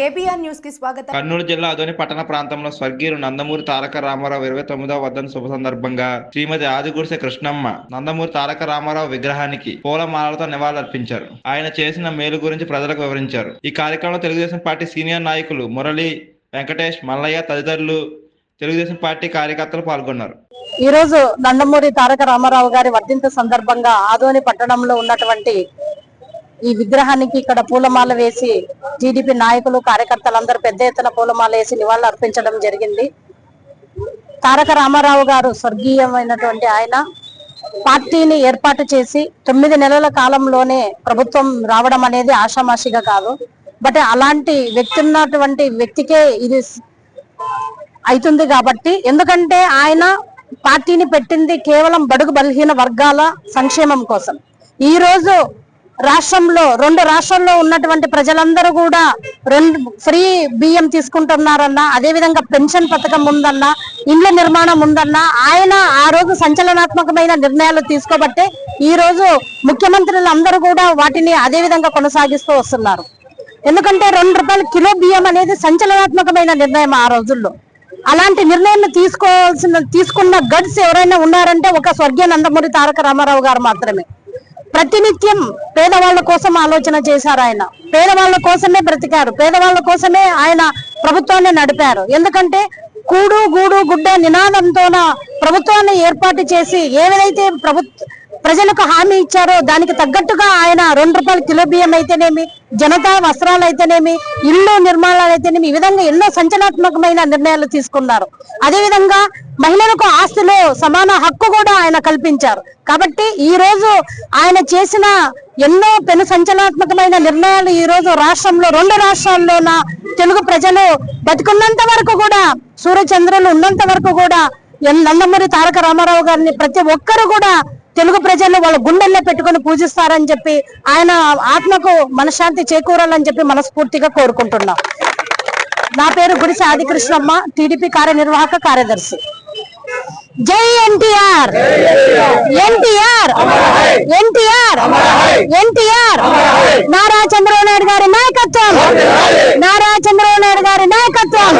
KBR న్యూస్కి స్వాగతం. కర్నూలు జిల్లా అదోని పట్టణ ప్రాంతంలో స్వర్గీయులు నందమూరి తారక రామారావు ఇరవై తొమ్మిదవ వర్ధన శుభ సందర్భంగా శ్రీమతి ఆదిగుడిసె కృష్ణమ్మ నందమూరి తారక రామారావు విగ్రహానికి పూలమాలలతో నివాళులర్పించారు. ఆయన చేసిన మేలు గురించి ప్రజలకు వివరించారు. ఈ కార్యక్రమంలో తెలుగుదేశం పార్టీ సీనియర్ నాయకులు మురళి వెంకటేష్ మల్లయ్య తదితరులు తెలుగుదేశం పార్టీ కార్యకర్తలు పాల్గొన్నారు. ఈ రోజు నందమూరి తారక రామారావు గారి వర్ధంతి సందర్భంగా ఆదోని పట్టణంలో ఉన్నటువంటి ఈ విగ్రహానికి ఇక్కడ పూలమాల వేసి టీడీపీ నాయకులు కార్యకర్తలందరూ పెద్ద ఎత్తున పూలమాల వేసి నివాళులు అర్పించడం జరిగింది. తారక రామారావు గారు స్వర్గీయమైనటువంటి ఆయన పార్టీని ఏర్పాటు చేసి తొమ్మిది నెలల కాలంలోనే ప్రభుత్వం రావడం అనేది ఆషామాషిగా కాదు. బట్ అలాంటి వ్యక్తి ఉన్నటువంటి వ్యక్తికే ఇది అవుతుంది కాబట్టి ఎందుకంటే ఆయన పార్టీని పెట్టింది కేవలం బడుగు బలహీన వర్గాల సంక్షేమం కోసం. ఈ రోజు రాష్ట్రంలో రెండు రాష్ట్రాల్లో ఉన్నటువంటి ప్రజలందరూ కూడా రెండు ఫ్రీ బియ్యం తీసుకుంటున్నారన్నా అదే విధంగా పెన్షన్ పథకం ఉందన్నా ఇండ్ల నిర్మాణం ఉందన్నా ఆయన ఆ రోజు సంచలనాత్మకమైన నిర్ణయాలు తీసుకోబట్టే ఈ రోజు ముఖ్యమంత్రులు అందరూ కూడా వాటిని అదే విధంగా కొనసాగిస్తూ వస్తున్నారు. ఎందుకంటే రెండు రూపాయల కిలో బియ్యం అనేది సంచలనాత్మకమైన నిర్ణయం ఆ రోజుల్లో. అలాంటి నిర్ణయం తీసుకోవాల్సిన తీసుకున్న గడ్స్ ఎవరైనా ఉన్నారంటే ఒక స్వర్గీయ నందమూరి తారక రామారావు గారు మాత్రమే. ప్రతినిత్యం పేదవాళ్ళ కోసం ఆలోచన చేశారు ఆయన. పేదవాళ్ళ కోసమే బ్రతికారు. పేదవాళ్ళ కోసమే ఆయన ప్రభుత్వాన్ని నడిపారు. ఎందుకంటే కూడు గూడు గుడ్డ నినాదంతోన ప్రభుత్వాన్ని ఏర్పాటు చేసి ఏదైతే ప్రభుత్వ ప్రజలకు హామీ ఇచ్చారో దానికి తగ్గట్టుగా ఆయన రెండు రూపాయల కిలో బియ్యం అయితేనేమి జనతా వస్త్రాలు అయితేనేమి ఇల్లు నిర్మాణాలు అయితేనేమి ఈ విధంగా ఎన్నో సంచలనాత్మకమైన నిర్ణయాలు తీసుకున్నారు. అదేవిధంగా మహిళలకు ఆస్తిలో సమాన హక్కు కూడా ఆయన కల్పించారు. కాబట్టి ఈ రోజు ఆయన చేసిన ఎన్నో పెను సంచలనాత్మకమైన నిర్ణయాలు ఈ రోజు రాష్ట్రంలో రెండు రాష్ట్రాల్లోన తెలుగు ప్రజలు బతికున్నంత వరకు కూడా సూర్యచంద్రులు ఉన్నంత వరకు కూడా ఎన్ నందమూరి తారక రామారావు గారిని ప్రతి ఒక్కరు కూడా తెలుగు ప్రజలు వాళ్ళ గుండెల్లో పెట్టుకుని పూజిస్తారని చెప్పి ఆయన ఆత్మకు మనశ్శాంతి చేకూరాలని చెప్పి మనస్ఫూర్తిగా కోరుకుంటున్నాం. నా పేరు గుడిసె ఆదికృష్ణమ్మ టీడీపీ కార్యనిర్వాహక కార్యదర్శి. జై ఎన్టీఆర్! ఎన్టీఆర్! ఎన్టీఆర్! ఎన్టీఆర్! నారా చంద్రబాబు నాయుడు గారి నాయకత్వం! నారా చంద్రబాబు నాయుడు గారి నాయకత్వం!